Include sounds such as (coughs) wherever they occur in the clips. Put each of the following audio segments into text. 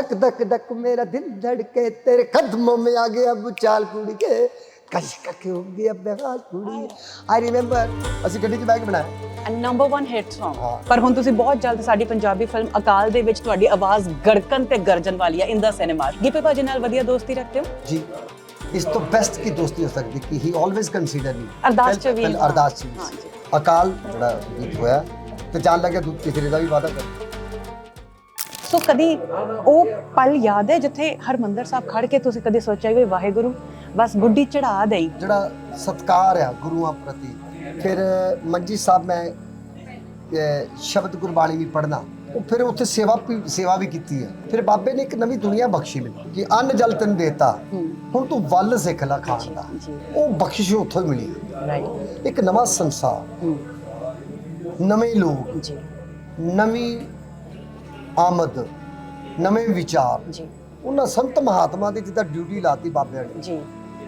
धक धक धक मेरा दिल धड़के तेरे कदमों में आ गया बुचाल कुड़ी के कश करके हो गया बेहाल कुड़ी आई रिमेंबर ਅਸੀਂ ਗੱਡੀ 'ਚ ਬੈਗ ਬਣਾਇਆ ਨੰਬਰ 1 ਹਿੱਟ Song ਹਾਂ। ਪਰ ਹੁਣ ਤੁਸੀਂ ਬਹੁਤ ਜਲਦ ਸਾਡੀ ਪੰਜਾਬੀ ਫਿਲਮ ਅਕਾਲ ਦੇ ਵਿੱਚ ਤੁਹਾਡੀ ਆਵਾਜ਼ ਗੜਕਣ ਤੇ ਗਰਜਣ ਵਾਲੀ ਹੈ ਇਨ ਦਾ ਸਿਨੇਮਾ ਗਿੱਪੀ ਭਾਜੀ ਨਾਲ ਵਧੀਆ ਦੋਸਤੀ ਰੱਖਦੇ ਹੋ ਜੀ ਇਸ ਤੋਂ ਬੈਸਟ ਕੀ ਦੋਸਤੀ ਹੋ ਸਕਦੀ ਕਿ ਹੀ ਆਲਵੇਜ਼ ਕੰਸੀਡਰ ਮੀ ਅਰਦਾਸ ਚ ਵੀ। ਅਰਦਾਸ ਚ ਵੀ ਹਾਂ ਸੀ। ਜੀ। ਅਕਾਲ ਜਿਹੜਾ ਗੀਤ ਹੋਇਆ ਤੇ ਜਾਣ ਲੱਗਿਆ ਦੁੱਧ ਤੀਸਰੇ ਦਾ ਵੀ ਵਾਅਦਾ ਕਰ ਸੋ ਕਦੀ ਉਹ ਪਲ ਯਾਦ ਹੈ ਜਿੱਥੇ ਹਰਮੰਦਰ ਸਾਹਿਬ ਖੜ ਕੇ ਤੁਸੀਂ ਕਦੇ ਸੋਚਿਆ ਵੀ ਵਾਹਿਗੁਰੂ ਬਸ ਗੁੱਡੀ ਚੜਾ ਦੇਈ? ਜਿਹੜਾ ਸਤਕਾਰ ਆ ਗੁਰੂਆਂ ਪ੍ਰਤੀ ਫਿਰ ਮੰਜੀ ਸਾਹਿਬ ਮੈਂ ਸ਼ਬਦ ਗੁਰਬਾਣੀ ਵੀ ਪੜ੍ਹਨਾ ਉਹ ਫਿਰ ਉੱਥੇ ਸੇਵਾ ਸੇਵਾ ਵੀ ਕੀਤੀ ਹੈ। ਫਿਰ ਬਾਬੇ ਨੇ ਇੱਕ ਨਵੀਂ ਦੁਨੀਆ ਬਖਸ਼ੀ ਮੈਨੂੰ ਕਿ ਅੰਨ ਜਲ ਤੈਨੂੰ ਦੇਤਾ। ਹੁਣ ਤੂੰ ਵੱਲ ਸਿੱਖ ਲੈ ਖਾਣ ਦਾ। ਉਹ ਬਖਸ਼ਿਸ਼ ਉੱਥੋਂ ਮਿਲੀ। ਇੱਕ ਨਵਾਂ ਸੰਸਾਰ। ਨਵੇਂ ਲੋਕ। ਜੀ। ਨਵੀਂ ਆਮਦ ਨਵੇਂ ਵਿਚਾਰ। ਜੀ। ਉਹਨਾਂ ਸੰਤ ਮਹਾਤਮਾ ਦੀ ਜਿੱਦਾਂ ਡਿਊਟੀ ਲਾਤੀ ਬਾਬਿਆਂ ਨੇ। ਜੀ।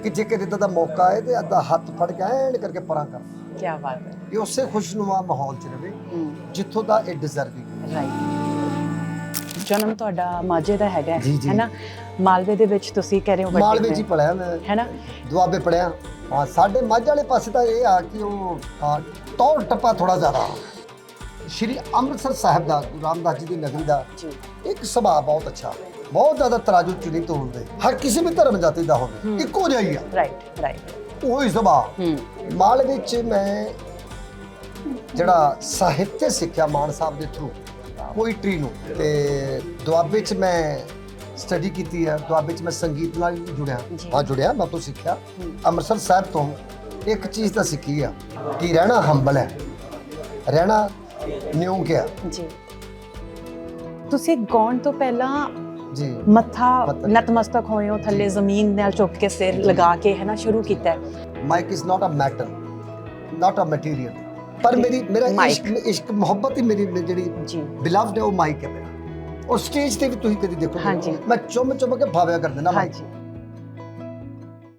ਕਿ ਜੇ ਕਿਤੇ ਦਾ ਮੌਕਾ ਆਏ ਤੇ ਅੱਧਾ ਹੱਥ ਫੜ ਕੇ ਐਨ ਕਰਕੇ ਪਰਾਂ ਕਰ। ਕੀ ਬਾਤ ਹੈ। ਇਹ ਉਸੇ ਖੁਸ਼ਨੁਮਾ ਮਾਹੌਲ 'ਚ ਰਵੇ ਹੂੰ। ਜਿੱਥੋਂ ਦਾ ਇਹ ਡਿਜ਼ਰਵਿੰਗ ਰਾਈਟ ਜਨਮ ਤੁਹਾਡਾ ਮਾਝੇ ਦਾ ਹੈਗਾ ਜੀ, ਜੀ। ਹੈ ਨਾ ਮਾਲਵੇ ਦੇ ਵਿੱਚ ਤੁਸੀਂ ਕਹਿ ਰਹੇ ਹੋ ਮਾਲਵੇ ਹੀ ਹੋਏ। ਪੜਿਆ ਮੈਂ। ਹੈ ਨਾ ਦੁਆਬੇ ਪੜਿਆ ਹਾਂ ਸਾਡੇ ਮੱਝ ਵਾਲੇ ਪਾਸੇ ਤਾਂ ਇਹ ਆ ਕਿ ਉਹ ਹਾਂ, ਟੌਰ ਟੱਪਾ ਥੋੜਾ ਜ਼ਿਆਦਾ। ਸ਼੍ਰੀ ਅੰਮ੍ਰਿਤਸਰ ਸਾਹਿਬ ਦਾ ਗੁਰੂ ਰਾਮਦਾਸ ਜੀ ਦੀ ਨਗਰੀ ਦਾ ਇੱਕ ਸੁਭਾਅ ਬਹੁਤ ਅੱਛਾ। ਬਹੁਤ ਜ਼ਿਆਦਾ ਤਰਾਜੂ ਚ ਨਹੀਂ ਤੋਲਦੇ ਹਰ ਕਿਸੇ ਵੀ ਧਰਮ ਜਾਤੀ ਦਾ ਹੋਵੇ ਇੱਕੋ ਜਿਹਾ ਹੀ ਆ। ਰਾਈਟ ਰਾਈਟ ਉਹੀ ਸੁਭਾਅ। ਹੂੰ। ਮਾਲ ਵਿੱਚ ਮੈਂ ਜਿਹੜਾ ਸਾਹਿਤਯ ਸਿੱਖਿਆ ਮਾਨ ਸਾਹਿਬ ਦੇ ਥਰੂ ਪੋਇਟਰੀ ਨੂੰ ਤੇ ਦੁਆਬੇ ਚ ਮੈਂ ਸਟੱਡੀ ਕੀਤੀ ਹੈ ਦੁਆਬੇ ਚ ਮੈਂ ਸੰਗੀਤ ਨਾਲ ਜੁੜਿਆ। ਹਾਂ ਜੁੜਿਆ ਮੈਂ ਤੋਂ ਸਿੱਖਿਆ। ਅੰਮ੍ਰਿਤਸਰ ਸਾਹਿਬ ਤੋਂ ਇੱਕ ਚੀਜ਼ ਤਾਂ ਸਿੱਖੀ ਆ ਕਿ ਰਹਿਣਾ ਹੰਬਲ ਹੈ। ਰਹਿਣਾ ਨਿਉਂ ਕਿਆ? ਜੀ। ਤੁਸੀਂ ਗਾਉਣ ਤੋਂ ਪਹਿਲਾਂ ਜੀ। ਮੱਥਾ ਨਤਮਸਤਕ ਹੋਏ ਹੋ ਥੱਲੇ ਜ਼ਮੀਨ ਨਾਲ ਝੁਕ ਕੇ ਸਿਰ ਲਗਾ ਕੇ ਹੈ ਨਾ ਸ਼ੁਰੂ ਕੀਤਾ। Mike is not a matter not a material ਪਰ ਮੇਰੀ ਮੇਰਾ. ਇਸ਼ਕ ਇਸ਼ਕ ਮੁਹੱਬਤ ਹੀ ਮੇਰੀ ਜਿਹੜੀ ਜੀ। ਬਿਲਵਡ ਹੈ ਉਹ ਮਾਈਕ ਹੈ ਮੇਰਾ। ਔਰ ਸਟੇਜ ਤੇ ਵੀ ਤੁਸੀਂ ਕਦੀ ਦੇਖੋ ਹਾਂਜੀ। ਮੈਂ ਚੁੰਮ ਚੁੰਮ ਕੇ ਭਾਵਿਆ ਕਰ ਦਿੰਦਾ ਮਾਈਕ ਹਾਂਜੀ।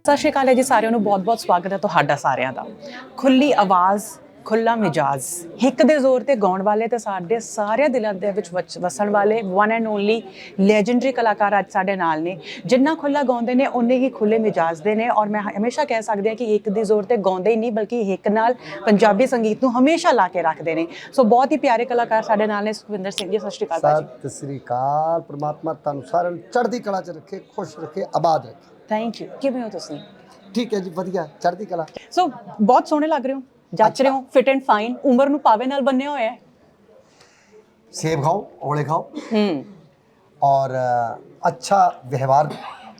ਸਤਿ ਸ਼੍ਰੀ ਅਕਾਲ ਜੀ ਸਾਰਿਆਂ ਨੂੰ। ਬਹੁਤ-ਬਹੁਤ ਸਵਾਗਤ ਹੈ ਤੁਹਾਡਾ ਸਾਰਿਆਂ ਦਾ। ਖੁੱਲੀ ਆਵਾਜ਼ ਖੁੱਲਾ ਮਿਜਾਜ਼। ਹਿੱਕ ਦੇ ਜ਼ੋਰ ਤੇ ਗਾਉਣ ਵਾਲੇ ਤੇ ਸਾਡੇ ਸਾਰਿਆਂ ਦਿਲਾਂ ਦੇ ਵਿੱਚ ਵਸਣ ਵਾਲੇ ਵਨ ਐਂਡ ਓਨਲੀ ਲੈਜੈਂਡਰੀ ਕਲਾਕਾਰ ਅੱਜ ਸਾਡੇ ਨਾਲ ਨੇ। ਜਿੰਨਾ ਖੁੱਲਾ ਗਾਉਂਦੇ ਨੇ ਉਨੇ ਹੀ ਖੁੱਲੇ ਮਿਜਾਜ਼ ਦੇ ਨੇ ਔਰ ਮੈਂ ਹਮੇਸ਼ਾ ਕਹਿ ਸਕਦੀ ਹਾਂ ਕਿ ਹਿੱਕ ਦੇ ਜ਼ੋਰ ਤੇ ਗਾਉਂਦੇ ਹੀ ਨਹੀਂ ਬਲਕਿ ਹਿੱਕ ਨਾਲ ਪੰਜਾਬੀ ਸੰਗੀਤ ਨੂੰ ਹਮੇਸ਼ਾ ਲਾ ਕੇ ਰੱਖਦੇ ਨੇ। ਸੋ ਬਹੁਤ ਹੀ ਪਿਆਰੇ ਕਲਾਕਾਰ ਸਾਡੇ ਨਾਲ ਨੇ ਸੁਖਵਿੰਦਰ ਸਿੰਘ ਜੀ ਸਤਿ ਸ਼੍ਰੀ ਅਕਾਲ ਭਾਜੀ। ਸਤਿ ਸ੍ਰੀ ਅਕਾਲ ਪ੍ਰਮਾਤਮਾ ਤੁਹਾਨੂੰ ਸਾਰਿਆਂ ਨੂੰ ਚੜ੍ਹਦੀ ਕਲਾ 'ਚ ਰੱਖੇ ਖੁਸ਼ ਰੱਖੇ ਆਬਾਦ ਰੱਖੇ। ਥੈਂਕ ਯੂ ਕਿਵੇਂ ਹੋ ਤੁਸੀਂ? ਠੀਕ ਹੈ ਜੀ ਵਧੀਆ ਚੜ੍ਹਦੀ ਕਲਾ। ਸੋ ਬਹੁਤ ਸੋਹਣੇ ਲੱਗ ਰਹੇ ਹੋ। ਜੱਚ ਰਹੇ ਹੋ ਫਿਟ ਐਂਡ ਫਾਈਨ ਉਮਰ ਨੂੰ ਪਾਵੇ ਨਾਲ ਬੰਨਿਆ ਹੋਇਆ ਹੈ सेब खाओ ओले खाओ ਹੂੰ और अ, अच्छा व्यवहार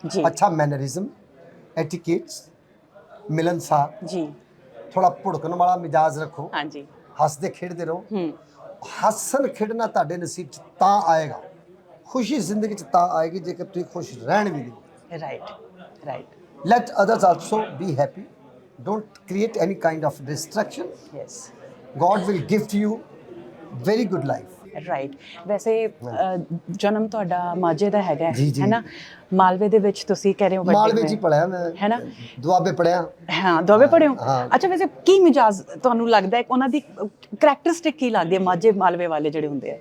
जी अच्छा मैनरिज्म एटिकेट्स मिलनसार ਜੀ ਥੋੜਾ ਭੁੜਕਣ ਵਾਲਾ ਮਿਜਾਜ਼ ਰੱਖੋ ਹਾਂਜੀ ਹੱਸਦੇ ਖੇਡਦੇ ਰਹੋ ਹੂੰ ਹੱਸਣ ਖੇਡਣਾ ਤੁਹਾਡੇ ਨਸੀਬ 'ਚ ਤਾਂ ਆਏਗਾ ਖੁਸ਼ੀ ਜ਼ਿੰਦਗੀ 'ਚ ਤਾਂ ਆਏਗੀ ਜੇਕਰ ਤੁਸੀਂ ਖੁਸ਼ ਰਹਿਣ ਵੀ ਦਿਓ right right let others also be happy don't create any kind of distraction. Yes god will gift you very good life. Right ਵੈਸੇ ਅ, ਜਨਮ ਤੁਹਾਡਾ ਮਾਝੇ ਦਾ ਹੈਗਾ ਜੀ, ਜੀ। ਹੈ ਨਾ ਮਾਲਵੇ ਦੇ ਵਿੱਚ ਤੁਸੀਂ ਕਹਿ ਰਹੇ ਹੋ ਵੱਡੇ ਮਾਲਵੇ ਹੋਏ। ਪੜਿਆ ਮੈਂ। ਹੈ ਨਾ? ਦੁਆਬੇ ਪੜਿਆ ਹਾਂ ਦੋਵੇਂ ਪੜ੍ਹੇ ਹੋ? ਹਾਂ। ਅੱਛਾ ਵੈਸੇ ਕੀ ਮਿਜਾਜ਼ ਤੁਹਾਨੂੰ ਲੱਗਦਾ ਹੈ? ਉਹਨਾਂ ਦੀ ਕਰੈਕਟਰਿਸਟਿਕ ਕੀ ਲੱਗਦੀ ਹੈ ਮਾਝੇ ਮਾਲਵੇ ਵਾਲੇ ਜਿਹੜੇ ਹੁੰਦੇ ਆ?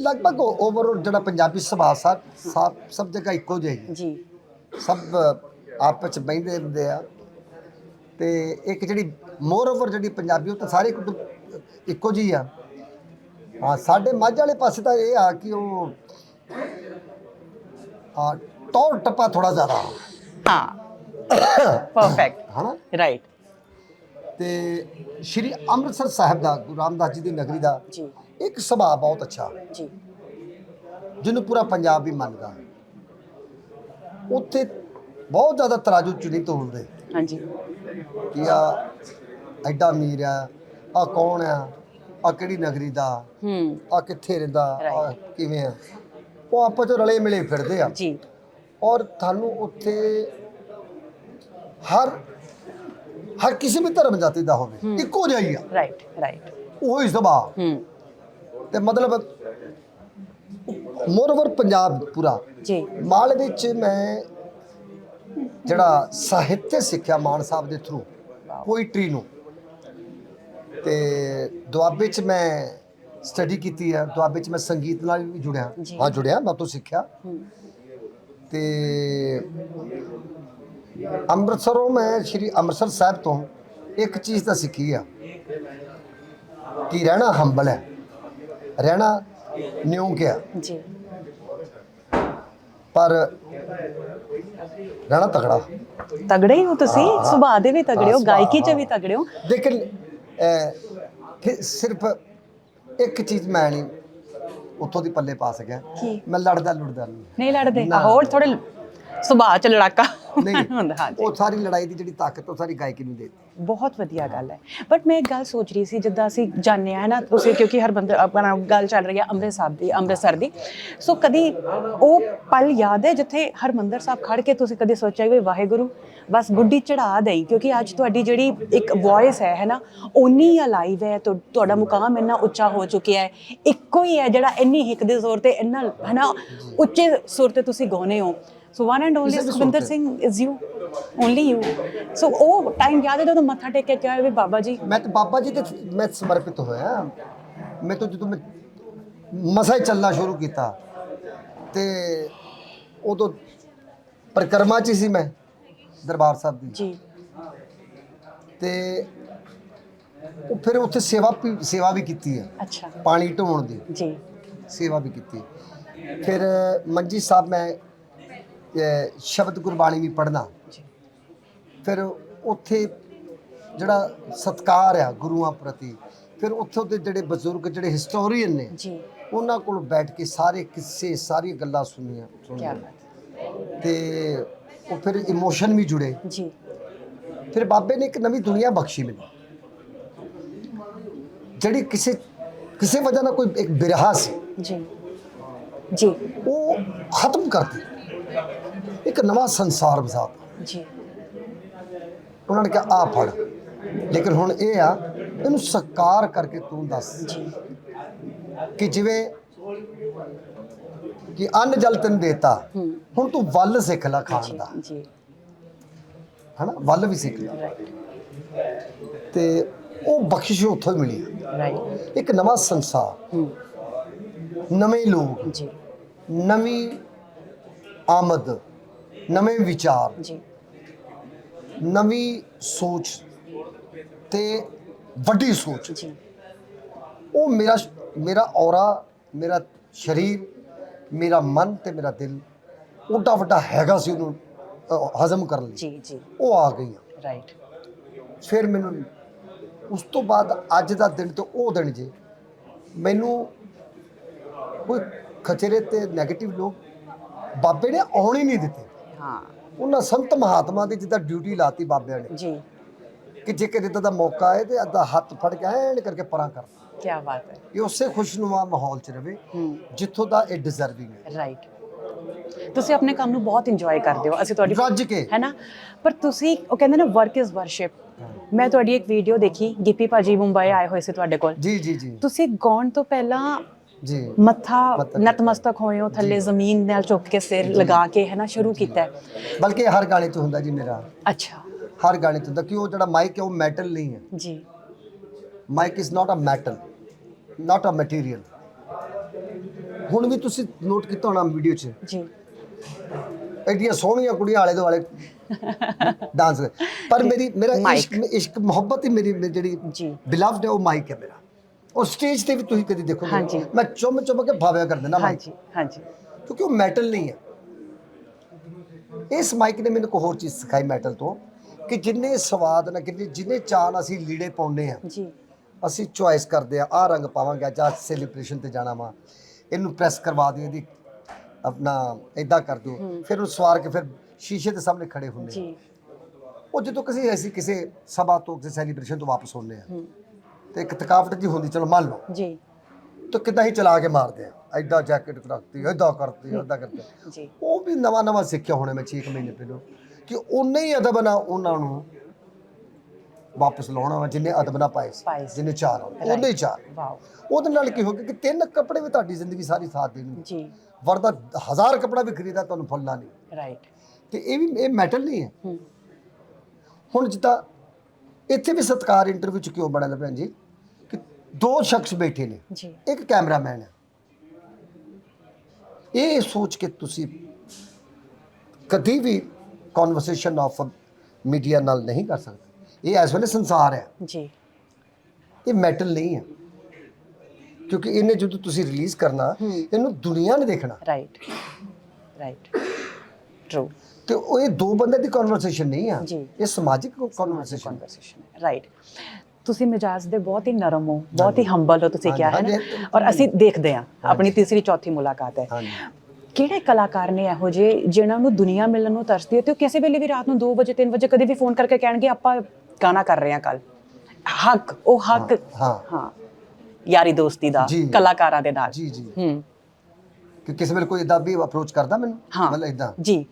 ਲਗਭਗ ਓਵਰਆਲ ਜਿਹੜਾ ਪੰਜਾਬੀ ਸੁਭਾਅ ਸਭ ਸਭ ਸਭ ਜਗ੍ਹਾ ਇੱਕੋ ਜਿਹਾ ਹੀ ਹੈ। ਜੀ। ਸਭ ਆਪਸ ਚ ਬਹਿੰਦੇ ਹੁੰਦੇ ਆ। ਤੇ ਇੱਕ ਜਿਹੜੀ ਮੋਰ ਓਵਰ ਜਿਹੜੀ ਪੰਜਾਬੀ ਉਹ ਤਾਂ ਸਾਰੇ ਇੱਕੋ ਜਿਹੀ ਆ। ਹਾਂ ਸਾਡੇ ਮੱਝ ਵਾਲੇ ਪਾਸੇ ਤਾਂ ਇਹ ਆ ਕਿ ਉਹ ਆ ਟੌਰ ਟੱਪਾ ਥੋੜਾ ਜ਼ਿਆਦਾ। ਹਾਂ। ਪਰਫੈਕਟ (coughs) ਹਨਾ? ਰਾਈਟ ਤੇ ਸ਼੍ਰੀ ਅੰਮ੍ਰਿਤਸਰ ਸਾਹਿਬ ਦਾ ਗੁਰੂ ਰਾਮਦਾਸ ਜੀ ਦੀ ਨਗਰੀ ਦਾ ਜੀ। ਇੱਕ ਸੁਭਾਅ ਬਹੁਤ ਅੱਛਾ। ਜੀ। ਜਿਹਨੂੰ ਪੂਰਾ ਪੰਜਾਬ ਵੀ ਮੰਨਦਾ। ਉੱਥੇ ਬਹੁਤ ਜ਼ਿਆਦਾ ਤਰਾਜੂ ਚ ਨਹੀਂ ਤੋਲਦੇ ਹਾਂਜੀ। ਕਿ ਆ ਐਡਾ ਅਮੀਰ ਆ ਆ ਕੌਣ ਆ ਆ ਕਿਹੜੀ ਨਗਰੀ ਦਾ ਹੂੰ। ਆ ਕਿੱਥੇ ਰਹਿੰਦਾ ਆ. ਕਿਵੇਂ ਆ। ਉਹ ਆਪਸ ਚ ਰਲੇ ਮਿਲੇ ਫਿਰਦੇ ਆ। ਜੀ। ਔਰ ਤੁਹਾਨੂੰ ਉੱਥੇ ਹਰ ਹਰ ਕਿਸੇ ਵੀ ਧਰਮ ਜਾਤੀ ਦਾ ਹੋਵੇ ਇੱਕੋ ਜਿਹਾ ਹੀ ਆ। ਰਾਈਟ ਰਾਈਟ ਉਹੀ ਸੁਭਾਅ। ਹੂੰ। ਤੇ ਮਤਲਬ ਮੋਰਵਰ ਪੰਜਾਬ ਪੂਰਾ। ਜੀ। ਮਾਲ ਵਿੱਚ ਮੈਂ ਜਿਹੜਾ ਸਾਹਿਤਯ ਸਿੱਖਿਆ ਮਾਨ ਸਾਹਿਬ ਦੇ ਥਰੂ ਪੋਇਟਰੀ ਨੂੰ। ਤੇ ਦੁਆਬੇ ਚ ਮੈਂ ਸਟੱਡੀ ਕੀਤੀ ਹੈ ਦੁਆਬੇ ਚ ਮੈਂ ਸੰਗੀਤ ਨਾਲ ਵੀ ਜੁੜਿਆ। ਹਾਂ ਜੁੜਿਆ ਮੈਂ ਤੋਂ ਸਿੱਖਿਆ। ਤੇ ਅੰਮ੍ਰਿਤਸਰੋਂ ਮੈਂ ਸ਼੍ਰੀ ਅੰਮ੍ਰਿਤਸਰ ਸਾਹਿਬ ਤੋਂ ਇੱਕ ਚੀਜ਼ ਤਾਂ ਸਿੱਖੀ ਆ ਕਿ ਰਹਿਣਾ ਹੰਬਲ ਹੈ। ਰਹਿਣਾ ਨਿਉਂ ਕਿਆ ਜੀ। ਪਰ ਰਹਿਣਾ ਤਕੜਾ। ਤਗੜੇ ਹੀ ਹੋ ਤੁਸੀਂ? ਸੁਭਾਅ ਦੇ ਵੀ ਤਗੜੇ ਹੋ ਗਾਇਕੀ 'ਚ ਵੀ ਤਗੜੇ ਹੋ। ਲੇਕਿਨ ਫਿਰ ਸਿਰਫ ਇੱਕ ਚੀਜ਼ ਮੈਂ ਨਹੀਂ ਉੱਥੋਂ ਦੀ ਪੱਲੇ ਪਾ ਸਕਿਆ। ਮੈਂ ਲੜਦਾ ਲੁੜਦਾ ਨਹੀਂ। ਨਹੀਂ ਲੜਦੇ। ਹੋਰ ਥੋੜੇ ਸੁਭਾਅ 'ਚ ਲੜਾਕਾ ਨਹੀਂ ਹੁੰਦਾ ਹਾਂਜੀ। ਉਹ ਸਾਰੀ ਲੜਾਈ ਦੀ ਜਿਹੜੀ ਤਾਕਤ ਉਹ ਸਾਰੀ ਗਾਇਕੀ ਨੂੰ ਦੇ ਬਹੁਤ ਵਧੀਆ ਗੱਲ ਹੈ। ਬਟ ਮੈਂ ਇੱਕ ਗੱਲ ਸੋਚ ਰਹੀ ਸੀ ਜਿੱਦਾਂ ਅਸੀਂ ਜਾਣਦੇ ਹਾਂ ਨਾ ਤੁਸੀਂ ਕਿਉਂਕਿ ਹਰ ਬੰਦਾ ਆਪਣਾ ਗੱਲ ਚੱਲ ਰਹੀ ਹੈ ਅੰਮ੍ਰਿਤਸਰ ਦੀ ਅੰਮ੍ਰਿਤਸਰ ਦੀ। ਸੋ ਕਦੀ ਉਹ ਪਲ ਯਾਦ ਹੈ ਜਿੱਥੇ ਹਰਮੰਦਰ ਸਾਹਿਬ ਖੜ ਕੇ ਤੁਸੀਂ ਕਦੇ ਸੋਚਿਆ ਵੀ ਵਾਹਿਗੁਰੂ ਬਸ ਗੁੱਡੀ ਚੜਾ ਦੇਈ ਕਿਉਂਕਿ ਅੱਜ ਤੁਹਾਡੀ ਜਿਹੜੀ ਇੱਕ ਵੌਇਸ ਹੈ ਹੈ ਨਾ ਓਨੀ ਅਲਾਈਵ ਹੈ ਤੁਹਾ- ਤੁਹਾਡਾ ਮੁਕਾਮ ਇੰਨਾ ਉੱਚਾ ਹੋ ਚੁੱਕਿਆ ਹੈ। ਇੱਕੋ ਹੀ ਹੈ ਜਿਹੜਾ ਇੰਨੀ ਹਿੱਕ ਦੇ ਜ਼ੋਰ ਤੇ ਇੰਨਾ ਹੈ ਨਾ ਉੱਚੇ ਸੁਰ ਤੇ ਤੁਸੀਂ ਗਾਉਨੇ ਹੋ। So one and only Sukhwinder. Singh is you only you so ਉਹ ਟਾਈਮ ਯਾਦ ਹੈ ਜਦੋਂ ਮੱਥਾ ਟੇਕ ਕੇ ਕਿਹਾ ਵੀ ਬਾਬਾ ਜੀ ਮੈਂ ਤਾਂ ਬਾਬਾ ਜੀ ਤੇ ਮੈਂ ਸਮਰਪਿਤ ਹੋਇਆ ਮੈਂ ਤਾਂ ਜਦੋਂ ਮੈਂ ਮਸਾ ਚੱਲਣਾ ਸ਼ੁਰੂ ਕੀਤਾ ਤੇ ਉਦੋਂ ਪਰਿਕਰਮਾ ਚ ਸੀ ਮੈਂ ਦਰਬਾਰ ਸਾਹਿਬ ਦੀ ਜੀ ਤੇ ਉਹ ਫਿਰ ਉੱਥੇ ਸੇਵਾ ਸੇਵਾ ਵੀ ਕੀਤੀ ਹੈ ਅੱਛਾ ਪਾਣੀ ਢੋਣ ਦੀ ਜੀ ਸੇਵਾ ਵੀ ਕੀਤੀ ਫਿਰ ਮੰਜੀ ਸਾਹਿਬ ਮੈਂ ਸ਼ਬਦ ਗੁਰਬਾਣੀ ਵੀ ਪੜ੍ਹਨਾ। ਜੀ। ਫਿਰ ਉੱਥੇ ਜਿਹੜਾ ਸਤਕਾਰ ਆ ਗੁਰੂਆਂ ਪ੍ਰਤੀ ਫਿਰ ਉੱਥੋਂ ਦੇ ਜਿਹੜੇ ਬਜ਼ੁਰਗ ਜਿਹੜੇ ਹਿਸਟੋਰੀਅਨ ਨੇ ਜੀ। ਉਹਨਾਂ ਕੋਲ ਬੈਠ ਕੇ ਸਾਰੇ ਕਿੱਸੇ ਸਾਰੀਆਂ ਗੱਲਾਂ ਸੁਣੀਆਂ ਸੁਣੀਆਂ ਤੇ ਉਹ ਫਿਰ ਇਮੋਸ਼ਨ ਵੀ ਜੁੜੇ। ਜੀ। ਫਿਰ ਬਾਬੇ ਨੇ ਇੱਕ ਨਵੀਂ ਦੁਨੀਆ ਬਖਸ਼ੀ ਮੈਨੂੰ। ਜਿਹੜੀ ਕਿਸੇ ਕਿਸੇ ਵਜ੍ਹਾ ਨਾਲ ਕੋਈ ਇੱਕ ਬਿਰਹਾ ਸੀ। ਜੀ। ਜੀ। ਉਹ ਖਤਮ ਕਰਤੀ ਇੱਕ ਨਵਾਂ ਸੰਸਾਰ ਵਸਾਤਾ ਜੀ। ਉਹਨਾਂ ਨੇ ਕਿਹਾ ਆ ਫੜ। ਲੇਕਿਨ ਹੁਣ ਇਹ ਆ ਇਹਨੂੰ ਸਾਕਾਰ ਕਰਕੇ ਤੂੰ ਦੱਸ ਕਿ ਜਿਵੇਂ ਕਿ ਅੰਨ ਜਲ ਤੈਨੂੰ ਦੇਤਾ ਹੁਣ ਤੂੰ ਵੱਲ ਸਿੱਖ ਲੈ ਖਾਣ ਦਾ। ਜੀ। ਹਨਾ? ਵੱਲ ਵੀ ਸਿੱਖ ਲੈ। ਤੇ ਉਹ ਬਖਸ਼ਿਸ਼ ਉੱਥੋਂ ਹੀ ਮਿਲੀ। ਇੱਕ ਨਵਾਂ ਸੰਸਾਰ। ਨਵੇਂ ਲੋਕ। ਜੀ। ਨਵੀਂ ਆਮਦ ਨਵੇਂ ਵਿਚਾਰ ਜੀ। ਨਵੀਂ ਸੋਚ ਤੇ ਵੱਡੀ ਸੋਚ। ਜੀ। ਉਹ ਮੇਰਾ ਮੇਰਾ ਔਰਾ ਮੇਰਾ ਸਰੀਰ ਮੇਰਾ ਮਨ ਤੇ ਮੇਰਾ ਦਿਲ ਓਡਾ ਵੱਡਾ ਹੈਗਾ ਸੀ ਉਹਨੂੰ ਹਜ਼ਮ ਕਰਨ ਲਈ। ਜੀ ਜੀ। ਉਹ ਆ ਗਈਆਂ। ਰਾਈਟ ਫਿਰ ਮੈਨੂੰ ਉਸ ਤੋਂ ਬਾਅਦ ਅੱਜ ਦਾ ਦਿਨ ਤੇ ਉਹ ਦਿਨ ਜੇ ਮੈਨੂੰ ਕੋਈ ਖਚਰੇ ਤੇ 네ਗੇਟਿਵ ਲੋਕ ਬਾਬੇ ਨੇ ਆਉਣ ਹੀ ਨਹੀਂ ਦਿੱਤੇ। ਹਾਂ। ਉਹਨਾਂ ਸੰਤ ਮਹਾਤਮਾ ਦੀ ਜਿੱਦਾਂ ਡਿਊਟੀ ਲਾਤੀ ਬਾਬਿਆਂ ਨੇ। ਜੀ। ਕਿ ਜੇ ਕਿਤੇ ਦਾ ਮੌਕਾ ਆਏ ਤੇ ਅੱਧਾ ਹੱਥ ਫੜ ਕੇ ਐਨ ਕਰਕੇ ਪਰਾਂ ਕਰ। ਕੀ ਬਾਤ ਹੈ। ਇਹ ਉਸੇ ਖੁਸ਼ਨੁਮਾ ਮਾਹੌਲ 'ਚ ਰਵੇ ਜਿੱਥੋਂ ਦਾ ਇਹ ਡਿਜ਼ਰਵਿੰਗ ਹੈ। ਰਾਈਟ ਤੁਸੀਂ ਆਪਣੇ ਕੰਮ ਨੂੰ ਬਹੁਤ ਇੰਜੋਏ ਕਰਦੇ ਹੋ। ਅਸੀਂ ਤੁਹਾਡੀ ਰੱਜ ਕੇ। ਹੈ ਨਾ? ਪਰ ਤੁਸੀਂ ਉਹ ਕਹਿੰਦੇ ਨਾ ਵਰਕ ਇਜ਼ ਵਰਸ਼ਿਪ ਮੈਂ ਤੁਹਾਡੀ ਇੱਕ ਵੀਡੀਓ ਦੇਖੀ ਗਿੱਪੀ ਭਾਜੀ ਮੁੰਬਈ ਆਏ ਹੋਏ ਸੀ ਤੁਹਾਡੇ ਕੋਲ। ਜੀ ਜੀ ਜੀ। ਤੁਸੀਂ ਗਾਉਣ ਤੋਂ ਪਹਿਲਾਂ ਜੀ। ਮੱਥਾ ਨਤਮਸਤਕ ਹੋਏ ਹੋ ਥੱਲੇ ਜ਼ਮੀਨ ਨਾਲ ਝੁੱਕ ਕੇ ਸਿਰ ਲਗਾ ਕੇ ਹੈ ਨਾ ਸ਼ੁਰੂ ਕੀਤਾ। ਹੈ ਬਲਕਿ ਹਰ ਗਾਣੇ 'ਚ ਹੁੰਦਾ ਜੀ ਮੇਰਾ। ਅੱਛਾ। ਹਰ ਗਾਣੇ 'ਚ ਹੁੰਦਾ ਕਿ ਉਹ ਜਿਹੜਾ ਮਾਈਕ ਹੈ ਉਹ ਮੈਟਲ ਨਹੀਂ ਹੈ। ਜੀ। Mike is not a metal not a material ਹੁਣ ਵੀ ਤੁਸੀਂ ਨੋਟ ਕੀਤਾ ਹੋਣਾ ਵੀਡੀਓ 'ਚ? ਜੀ। ਐਡੀਆਂ ਸੋਹਣੀਆਂ ਕੁੜੀਆਂ ਆਲੇ ਦੁਆਲੇ ਡਾਂਸ ਪਰ ਮੇਰੀ ਮੇਰਾ. ਇਸ਼ਕ ਇਸ਼ਕ ਮੁਹੱਬਤ ਹੀ ਮੇਰੀ ਜਿਹੜੀ ਬਿਲਵਡ ਹੈ ਉਹ ਮਾਈਕ ਹੈ ਮੇਰਾ। ਔਰ ਸਟੇਜ ਤੇ ਵੀ ਤੁਸੀਂ ਕਦੀ ਦੇਖੋਗੇ? ਹਾਂਜੀ। ਮੈਂ ਚੁੰਮ ਚੁੰਮ ਕੇ ਭਾਵਿਆ ਕਰ ਦਿੰਦਾ ਹਾਂਜੀ ਹਾਂਜੀ। ਕਿਉਂਕਿ ਉਹ ਮੈਟਲ ਨਹੀਂ ਹੈ। ਇਸ ਮਾਈਕ ਨੇ ਮੈਨੂੰ ਇੱਕ ਹੋਰ ਚੀਜ਼ ਸਿਖਾਈ ਮੈਟਲ ਤੋਂ ਕਿ ਜਿੰਨੇ ਸਵਾਦ ਨਾਲ ਕਿੰਨੇ ਜਿੰਨੇ ਚਾਅ ਨਾਲ ਅਸੀਂ ਲੀੜੇ ਪਾਉਂਦੇ ਆ ਜੀ। ਅਸੀਂ ਚੁਆਇਸ ਕਰਦੇ ਆ ਆ ਰੰਗ ਪਾਵਾਂਗੇ ਅੱਜ ਆ ਸੈਲੀਬ੍ਰੇਸ਼ਨ ਤੇ ਜਾਣਾ ਵਾ। ਇਹਨੂੰ ਪ੍ਰੈਸ ਕਰਵਾ ਦਿਓ ਇਹਦੀ ਆਪਣਾ ਇਦਾਂ ਕਰ ਦਿਓ। ਫਿਰ ਉਹ ਸਵਾਰ ਕੇ ਫਿਰ ਸ਼ੀਸ਼ੇ ਦੇ ਸਾਹਮਣੇ ਖੜੇ ਹੁੰਦੇ ਆ ਜੀ। ਉਹ ਜਦੋਂ ਕਿਸੇ ਅਸੀਂ ਕਿਸੇ ਸਭਾ ਤੋਂ ਕਿਸੇ ਸੈਲੀਬ੍ਰੇਸ਼ਨ ਤੋਂ ਵਾਪਸ ਆਉਂਦੇ ਆ ਹੂੰ। ਤੇ ਇੱਕ ਥਕਾਵਟ ਜੀ ਹੁੰਦੀ ਚਲੋ ਮੰਨ ਲਓ। ਜੀ। ਤਾਂ ਕਿੱਦਾਂ ਹੀ ਚਲਾ ਕੇ ਮਾਰਦੇ ਆ? ਐਦਾਂ ਜੈਕਟ ਰੱਖਤੀ ਐਦਾਂ ਕਰਤੀ ਐਦਾਂ ਕਰਤੀ। ਜੀ। ਉਹ ਵੀ ਨਵਾਂ ਨਵਾਂ ਸਿੱਖਿਆ ਹੋਣਾ ਮੈਂ 6 ਮਹੀਨੇ ਪਹਿਲਾਂ ਕਿ ਉਹਨੇ ਹੀ ਅਦਬ ਨਾਲ ਉਹਨਾਂ ਨੂੰ ਵਾਪਸ ਲਾਉਣਾ ਵਾ ਜਿੰਨੇ ਅਦਬ ਨਾਲ ਪਾਏ। ਜਿੰਨੇ ਚਾਰ ਉਹਨੇ ਹੀ ਚਾਰ ਵਾਓ ਉਹਦੇ ਨਾਲ ਕੀ ਹੋ ਗਿਆ ਕਿ ਤਿੰਨ ਕੱਪੜੇ ਵੀ ਤੁਹਾਡੀ ਜ਼ਿੰਦਗੀ ਸਾਰੀ ਸਾਥ ਦੇਣਗੇ ਜੀ। ਵਰਦਾ ਹਜ਼ਾਰ ਕੱਪੜਾ ਵੀ ਖਰੀਦਾ ਤੁਹਾਨੂੰ ਫਲਣਾ ਨਹੀਂ। ਰਾਈਟ ਤੇ ਇਹ ਵੀ ਇਹ ਮੈਟਲ ਨਹੀਂ ਹੂੰ। ਹੁਣ ਜਿੱਦਾਂ ਇੱਥੇ ਵੀ ਸਤਕਾਰ ਇੰਟਰਵਿਊ ਚ ਕਿਉਂ ਬਣਿਆ ਭੈਣ ਜੀ? ਕਿ ਦੋ ਸ਼ਖਸ ਬੈਠੇ ਨੇ। ਜੀ। ਇੱਕ ਕੈਮਰਾਮੈਨ ਹੈ। ਇਹ ਸੋਚ ਕੇ ਤੁਸੀਂ ਕਦੀ ਵੀ ਕਨਵਰਸੇਸ਼ਨ ਆਫ ਮੀਡੀਆ ਨਾਲ ਨਹੀਂ ਕਰ ਸਕਦੇ। ਇਹ ਇਸ ਵੇਲੇ ਸੰਸਾਰ ਹੈ। ਜੀ। ਇਹ ਮੈਟਲ ਨਹੀਂ ਹੈ। ਕਿਉਂਕਿ ਇਹਨੇ ਜਦੋਂ ਤੁਸੀਂ ਰਿਲੀਜ਼ ਕਰਨਾ ਇਹਨੂੰ ਦੁਨੀਆ ਨੇ ਦੇਖਣਾ। ਰਾਈਟ ਰਾਈਟ ਟਰੂ ਤੇ ਉਹ ਇਹ ਦੋ ਬੰਦੇ ਦੀ ਕਨਵਰਸੇਸ਼ਨ ਨਹੀਂ ਆ। ਜੀ। ਇਹ ਸਮਾਜਿਕ ਕਨਵਰਸੇਸ਼ਨ ਕਨਵਰਸੇਸ਼ਨ ਹੈ। ਰਾਈਟ ਤੁਸੀਂ ਮਿਜਾਜ਼ ਦੇ ਬਹੁਤ ਹੀ ਨਰਮ ਹੋ ਬਹੁਤ ਹੀ ਹੰਬਲ ਹੋ ਤੁਸੀਂ ਕਿਹਾ ਹੈ ਨਾ। ਔਰ ਅਸੀਂ ਦੇਖਦੇ ਹਾਂ ਆਪਣੀ ਤੀਸਰੀ ਚੌਥੀ ਮੁਲਾਕਾਤ ਹੈ। ਕਿਹੜੇ ਕਲਾਕਾਰ ਨੇ ਇਹੋ ਜਿਹੇ ਜਿਨ੍ਹਾਂ ਨੂੰ ਦੁਨੀਆ ਮਿਲਣ ਨੂੰ ਤਰਸਦੀ ਹੈ ਤੇ ਉਹ ਕਿਸੇ ਵੇਲੇ ਵੀ ਰਾਤ ਨੂੰ 2 ਵਜੇ 3 ਵਜੇ ਕਦੇ ਵੀ ਫੋਨ ਕਰਕੇ ਕਹਿਣਗੇ ਆਪਾਂ ਗਾਣਾ ਕਰ ਰਹੇ ਹਾਂ ਕੱਲ ਹੱਕ ਉਹ ਹੱਕ। ਹਾਂ। ਹਾਂ। ਯਾਰੀ ਦੋਸਤੀ ਦਾ ਜੀ। ਕਲਾਕਾਰਾਂ ਦੇ ਨਾਲ। ਜੀ ਜੀ। ਹੂੰ। ਕਿ ਕਿਸੇ ਵੇਲੇ ਕੋਈ ਇਦਾਂ ਵੀ ਅਪਰੋਚ ਕਰਦਾ ਮੈਨੂੰ? ਮਤਲਬ ਇਦਾਂ ਜੀ।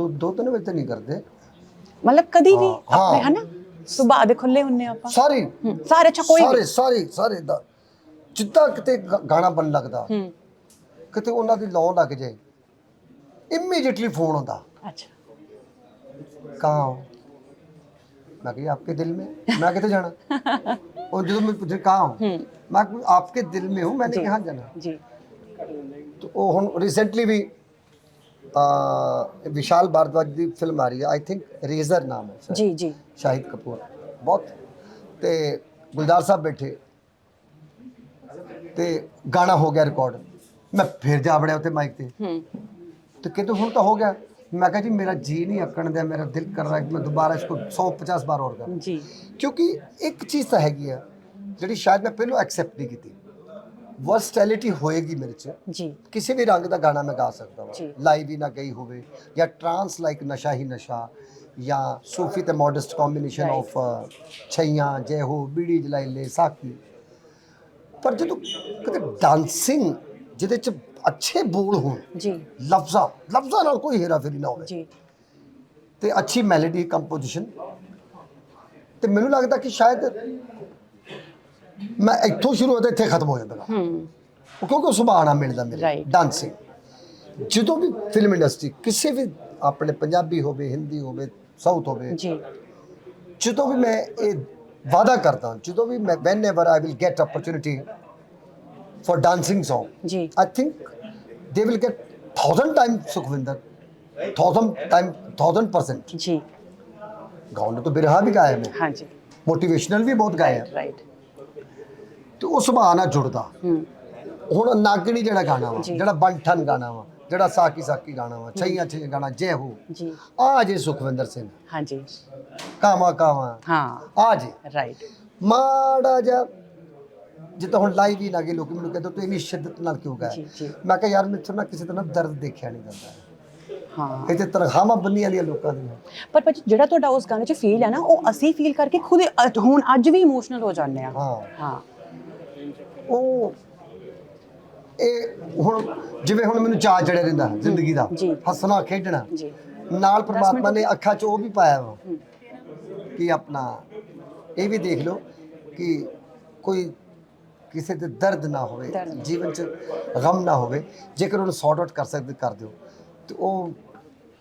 ਤੋ ਦੋ ਤਿੰਨ ਵਜੇ ਤੱਕ ਨਹੀਂ ਕਰਦੇ ਮਤਲਬ ਕਦੀ ਵੀ ਹਾਂ, ਆਪਣੇ ਹਾਂ। ਹਨਾ ਸੁਭਾਅ ਦੇ ਖੁੱਲੇ ਹੁੰਨੇ ਆਪਾਂ ਸਾਰੇ ਹੂੰ, ਸਾਰੇ ਅੱਛਾ ਕੋਈ ਸਾਰੇ ਵੀ ਸਾਰੇ ਸਾਰੇ ਇਦਾਂ ਜਿੱਦਾਂ ਕਿਤੇ ਗ- ਗਾਣਾ ਬਣ ਲੱਗਦਾ ਹੂੰ ਕਿਤੇ ਉਹਨਾਂ ਦੀ ਲੌ ਲੱਗ ਜਾਏ ਇਮੀਡੀਏਟਲੀ ਫੋਨ ਆਉਂਦਾ ਅੱਛਾ ਕਹਾਂ ਹੋ ਮੈਂ ਕਿਹਾ आपके दिल में मैं ਕਿਤੇ ਜਾਣਾ (laughs) और ਜਦੋਂ मैं पूछे कहाँ हूँ ਹੂੰ मैं कहा, आपके दिल में हूँ मैंने जी। कहाँ जाना ਜੀ तो ਉਹ ਹੁਣ ਰੀਸੈਂਟਲੀ ਵੀ ਆ ਵਿਸ਼ਾਲ ਭਾਰਦਵਾਜ ਦੀ ਫਿਲਮ ਆ ਰਹੀ ਹੈ ਆਈ ਥਿੰਕ ਰੇਜ਼ਰ ਨਾਮ ਹੈ ਸ਼ਾਇਦ। ਜੀ ਜੀ। ਸ਼ਾਹਿਦ ਕਪੂਰ ਬਹੁਤ। ਤੇ ਗੁਲਜ਼ਾਰ ਸਾਹਿਬ ਬੈਠੇ। ਤੇ ਗਾਣਾ ਹੋ ਗਿਆ ਰਿਕਾਰਡ ਮੈਂ ਫਿਰ ਜਾ ਵੜਿਆ ਉੱਥੇ ਮਾਈਕ ਤੇ। ਹੂੰ। ਤੇ ਕਿਤੇ ਹੁਣ ਤਾਂ ਹੋ ਗਿਆ। ਮੈਂ ਕਿਹਾ ਜੀ ਮੇਰਾ ਜੀ ਨਹੀਂ ਅਕਣ ਦਿਆ ਮੇਰਾ ਦਿਲ ਕਰ ਰਿਹਾ ਕਿ ਮੈਂ ਦੁਬਾਰਾ ਇਸਕੋ 150 ਬਾਰ ਹੋਰ ਕਰਾਂ। ਜੀ। ਕਿਉਂਕਿ ਇੱਕ ਚੀਜ਼ ਤਾਂ ਹੈਗੀ ਆ ਜਿਹੜੀ ਸ਼ਾਇਦ ਮੈਂ ਪਹਿਲਾਂ ਐਕਸੈਪਟ ਨਹੀਂ ਕੀਤੀ। ਵਰਸਟੈਲਿਟੀ ਹੋਏਗੀ ਮੇਰੇ 'ਚ ਜੀ। ਕਿਸੇ ਵੀ ਰੰਗ ਦਾ ਗਾਣਾ ਮੈਂ ਗਾ ਸਕਦਾ ਜੀ। ਹਾਂ ਲਾਈਵ ਹੀ ਨਾ ਗਈ ਹੋਵੇ ਜਾਂ ਟਰਾਂਸ ਲਾਈਕ ਨਸ਼ਾ ਹੀ ਨਸ਼ਾ ਜਾਂ ਸੂਫੀ ਤੇ ਮੋਡਸਟ ਕੰਬੀਨੇਸ਼ਨ. ਆਫ ਛਈਆਂ ਜੈ ਹੋ ਬੀੜੀ ਜਲਾਈ ਲੈ ਸਾਕੀ ਪਰ ਜਦੋਂ ਕਿਤੇ ਡਾਂਸਿੰਗ ਜਿਹਦੇ ਚ ਅੱਛੇ ਬੋਲ ਹੋਣ ਜੀ। ਲਫ਼ਜ਼ਾਂ ਲਫ਼ਜ਼ਾਂ ਨਾਲ ਕੋਈ ਹੇਰਾਫੇਰੀ ਨਾ ਹੋਵੇ। ਜੀ। ਤੇ ਅੱਛੀ ਮੈਲੋਡੀ ਕੰਪੋਜੀਸ਼ਨ ਤੇ ਮੈਨੂੰ ਲੱਗਦਾ ਕਿ ਸ਼ਾਇਦ ਮੈਂ ਇੱਥੋਂ ਸ਼ੁਰੂ ਹੁੰਦਾ ਇੱਥੇ ਖਤਮ ਹੋ ਜਾਂਦਾ ਗਾ। ਹੂੰ। ਉਹ ਕਿਉਂਕਿ ਉਹ ਸੁਭਾਅ ਨਾਲ ਮਿਲਦਾ ਮੇਰੇ Right. ਡਾਂਸਿੰਗ ਜਦੋਂ ਵੀ ਫਿਲਮ ਇੰਡਸਟਰੀ ਕਿਸੇ ਵੀ ਆਪਣੇ ਪੰਜਾਬੀ ਹੋਵੇ ਹਿੰਦੀ ਹੋਵੇ ਸਾਊਥ ਹੋਵੇ ਜੀ। ਜਦੋਂ ਵੀ ਮੈਂ ਇਹ ਵਾਅਦਾ ਕਰਦਾ ਜਦੋਂ ਵੀ ਮੈਂ whenever I will get opportunity for dancing song ਜੀ। I think they will get thousand times Sukhvinder, thousand time, thousand percent. ਜੀ। ਗਾਉਣ ਨੂੰ ਤਾਂ ਬਿਰਹਾ ਵੀ ਗਾਇਆ ਮੈਂ ਹਾਂਜੀ ਮੋਟੀਵੇਸ਼ਨਲ ਵੀ ਬਹੁਤ ਗਾਇਆ ਰਾਈਟ ਤੇ ਉਹ ਸੁਭਾਅ ਨਾਲ ਜੁੜਦਾ। ਹੁਣ ਨਾਗਣੀ ਜਿਹੜਾ ਗਾਣਾ ਵਾ। ਜਿਹੜਾ ਬੰਠਨ ਗਾਣਾ ਵਾ ਜਿਹੜਾ ਸਾਕੀ ਸਾਕੀ ਗਾਣਾ ਵਾ ਛਈਆਂ ਛਈਆਂ ਗਾਣਾ ਜੈ ਹੋ। ਜੀ। ਆ ਜੇ ਸੁਖਵਿੰਦਰ ਸਿੰਘ। ਹਾਂਜੀ। ਕਾਵਾ ਕਾਵਾ। ਹਾਂ। ਆ ਜੇ। ਰਾਈਟ ਮਾੜਾ ਜਿਹਾ ਜਿੱਦਾਂ ਹੁਣ ਲਾਈਵ ਹੀ ਗਏ ਲੋਕ ਮੈਨੂੰ ਕਹਿੰਦੇ ਤੂੰ ਇੰਨੀ ਸ਼ਿੱਦਤ ਨਾਲ ਕਿਉਂ ਗਾਇਆ। ਮੈਂ ਕਿਹਾ ਯਾਰ ਮੈਥੋਂ ਨਾ ਕਿਸੇ ਤਰ੍ਹਾਂ ਦਰਦ ਦੇਖਿਆ ਨਹੀਂ ਜਾਂਦਾ। ਹਾਂ। ਇੱਥੇ ਤਨਖਾਹਾਂ ਬੰਨੀਆਂ ਦੀਆਂ ਲੋਕਾਂ ਦੀਆਂ। ਪਰ ਪਰ ਜਿਹੜਾ ਤੁਹਾਡਾ ਉਸ ਗਾਣੇ 'ਚ ਫੀਲ ਹੈ ਨਾ ਉਹ ਅਸੀਂ ਫੀਲ ਕਰਕੇ ਖੁਦ ਹੁਣ ਅੱਜ ਵੀ ਇਮੋਸ਼ਨਲ ਹੋ ਜਾਂਦੇ ਆ। ਹਾਂ। ਹਾਂ। ਉਹ ਇਹ ਹੁਣ ਜਿਵੇਂ ਹੁਣ ਮੈਨੂੰ ਚਾਅ ਚੜਿਆ ਰਹਿੰਦਾ ਜ਼ਿੰਦਗੀ ਦਾ ਜੀ। ਹੱਸਣਾ ਖੇਡਣਾ। ਜੀ। ਨਾਲ ਪ੍ਰਮਾਤਮਾ ਨੇ ਅੱਖਾਂ 'ਚ ਉਹ ਵੀ ਪਾਇਆ ਵਾ ਕਿ ਆਪਣਾ ਇਹ ਵੀ ਦੇਖ ਲਓ ਕਿ ਕੋਈ ਕਿਸੇ ਤੇ ਦਰਦ ਨਾ ਹੋਵੇ ਦਰਦ। ਜੀਵਨ 'ਚ ਗਮ ਨਾ ਹੋਵੇ ਜੇਕਰ ਉਹਨੂੰ ਸੌਟ ਆਊਟ ਕਰ ਸਕਦੇ ਕਰ ਦਿਓ। ਤੇ ਉਹ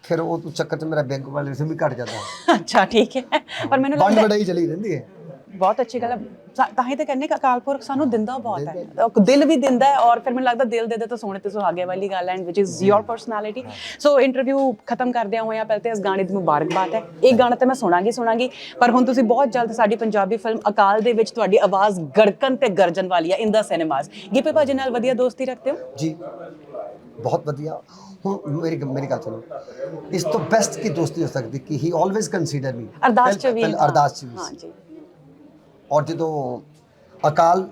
ਫਿਰ ਉਹ ਤੋਂ ਚੱਕਰ 'ਚ ਮੇਰਾ ਬੈਂਕ ਵਾਲੇ ਵੀ ਘਟ ਜਾਂਦਾ। ਅੱਛਾ ਠੀਕ ਹੈ। ਪਰ ਮੈਨੂੰ ਵੰਡ ਲੱਗਦਾ ਵਡਾਈ ਚਲੀ ਰਹਿੰਦੀ ਹੈ। ਬਹੁਤ ਅੱਛੀ ਗੱਲ ਹੈ। ਸਾ- ਤਾਂ ਹੀ ਤਾਂ ਕਹਿੰਦੇ ਕਿ ਅਕਾਲ ਪੁਰਖ ਸਾਨੂੰ ਦਿੰਦਾ ਬਹੁਤ ਹੈ। ਉਹ ਦਿਲ ਵੀ ਦਿੰਦਾ ਹੈ ਔਰ ਫਿਰ ਮੈਨੂੰ ਲੱਗਦਾ ਦਿਲ ਦੇ ਦੇ ਤਾਂ ਸੋਹਣੇ ਤੇ ਸੁਹਾਗੇ ਵਾਲੀ ਗੱਲ ਹੈ which is your personality so interview ਖਤਮ ਕਰਦਿਆਂ ਹੋਇਆਂ ਪਹਿਲਾਂ ਤੇ ਇਸ ਗਾਣੇ ਦੀ ਮੁਬਾਰਕਬਾਦ ਹੈ। ਇਹ ਗਾਣਾ ਤਾਂ ਮੈਂ ਸੁਣਾਂਗੀ ਸੁਣਾਂਗੀ ਪਰ ਹੁਣ ਤੁਸੀਂ ਬਹੁਤ ਜਲਦ ਸਾਡੀ ਪੰਜਾਬੀ ਫਿਲਮ ਅਕਾਲ ਦੇ ਵਿੱਚ ਤੁਹਾਡੀ ਆਵਾਜ਼ ਗੜਕਣ ਤੇ ਗਰਜਣ ਵਾਲੀ ਹੈ ਇਨ ਦਾ ਸਿਨੇਮਾਸ ਗਿੱਪੀ ਭਾਜੀ ਨਾਲ ਵਧੀਆ ਦੋਸਤੀ ਰੱਖਦੇ ਹੋ? ਜੀ ਬਹੁਤ ਵਧੀਆ। ਹੁਣ ਮੇਰੀ ਮੇਰੀ ਗੱਲ ਸੁਣੋ। ਇਸ ਤੋਂ ਬੈਸਟ ਕੀ ਦੋਸਤੀ ਹੋ ਸਕਦੀ? ਕਿ ਹੀ ਆਲਵੇਜ਼ ਕੰਸੀਡਰ ਮੀ ਅਰਦਾਸ ਚ ਵੀ ਅਰਦਾਸ ਚ ਵੀ ਹਾਂ। ਜੀ। ਔਰ ਜਦੋਂ ਅਕਾਲ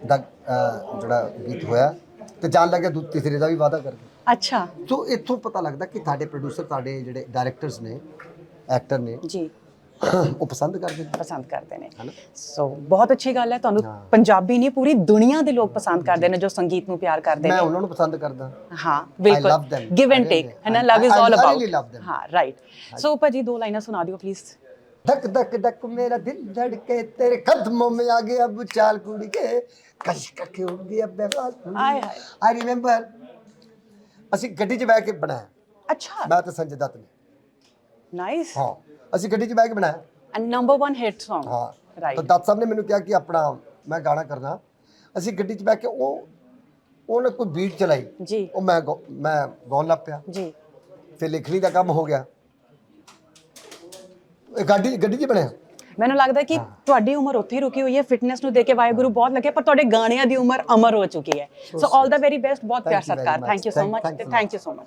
ਦਾ ਜਿਹੜਾ ਗੀਤ ਹੋਇਆ ਤੇ ਜਾਣ ਲੱਗਿਆ ਦੂ ਤੀਸਰੇ ਦਾ ਵੀ ਵਾਅਦਾ ਕਰ ਗਏ ਅੱਛਾ। ਸੋ ਇੱਥੋਂ ਪਤਾ ਲੱਗਦਾ ਕਿ ਤੁਹਾਡੇ ਪ੍ਰੋਡਿਊਸਰ ਤੁਹਾਡੇ ਜਿਹੜੇ ਡਾਇਰੈਕਟਰਸ ਨੇ ਐਕਟਰ ਨੇ ਜੀ। ਉਹ ਪਸੰਦ ਕਰਦੇ ਨੇ। ਪਸੰਦ ਕਰਦੇ ਨੇ। ਹਨਾ? ਸੋ ਬਹੁਤ ਅੱਛੀ ਗੱਲ ਹੈ ਤੁਹਾਨੂੰ ਹਾਂ। ਪੰਜਾਬੀ ਨਹੀਂ ਪੂਰੀ ਦੁਨੀਆ ਦੇ ਲੋਕ ਪਸੰਦ ਕਰਦੇ ਨੇ ਜੋ ਸੰਗੀਤ ਨੂੰ ਪਿਆਰ ਕਰਦੇ ਮੈਂ ਨੇ। ਉਹਨਾਂ ਨੂੰ ਪਸੰਦ ਕਰਦਾ। ਹਾਂ ਬਿਲਕੁਲ। Them. Give I and really- take ਹੈ ਨਾ? I- love is I- all I about really love them. ਹਾਂ ਰਾਈਟ ਸੋ ਭਾਜੀ ਦੋ ਲਾਈਨਾਂ ਸੁਣਾ ਦਿਓ ਪਲੀਜ਼ धक धक धक मेरा दिल धड़के तेरे कदमों में आ गया अब चाल कुड़ी के कश कके हो गया बेवाल ਆਏ ਹਾਏ ਆਈ ਰਿਮੈਂਬਰ ਅਸੀਂ ਗੱਡੀ 'ਚ ਬਹਿ ਕੇ ਬਣਾਇਆ ਅੱਛਾ ਮੈਂ ਤੇ ਸੰਜੇ ਦੱਤ ਨੇ ਨਾਈਸ ਹਾਂ ਅਸੀਂ ਗੱਡੀ 'ਚ ਬਹਿ ਕੇ ਬਣਾਇਆ ਐਂਡ ਨੰਬਰ 1 ਹਿੱਟ Song ਹਾਂ ਰਾਈਟ ਤਾਂ ਦੱਤ ਸਾਹਿਬ ਨੇ ਮੈਨੂੰ ਕਿਹਾ ਕਿ ਆਪਣਾ ਮੈਂ ਗਾਣਾ ਕਰਨਾ ਅਸੀਂ ਗੱਡੀ 'ਚ ਬੈ ਕੇ ਉਹ ਉਹਨੇ ਕੋਈ ਬੀਟ ਚਲਾਈ ਜੀ ਉਹ ਮੈਂ ਗਾਉ- ਮੈਂ ਗਾਉਣ ਲੱਗ ਪਿਆ ਜੀ ਫਿਰ ਲਿਖਣੀ ਦਾ ਕੰਮ ਹੋ ਗਿਆ ਇਹ ਗੱਡੀ ਗੱਡੀ 'ਚ ਬਣਿਆ? ਮੈਨੂੰ ਲੱਗਦਾ ਕਿ ਤੁਹਾਡੀ ਉਮਰ ਉੱਥੇ ਹੀ ਰੁਕੀ ਹੋਈ ਹੈ ਫਿਟਨੈਸ ਨੂੰ ਦੇਖ ਕੇ ਵਾਹਿਗੁਰੂ ਬਹੁਤ ਲੱਗੇ ਪਰ ਤੁਹਾਡੇ ਗਾਣਿਆਂ ਦੀ ਉਮਰ ਅਮਰ ਹੋ ਚੁੱਕੀ ਹੈ। ਸੋ ਆਲ ਦਾ ਵੈਰੀ ਬੈਸਟ ਬਹੁਤ ਪਿਆਰ ਸਤਿਕਾਰ. Thank you so much. Thank you so much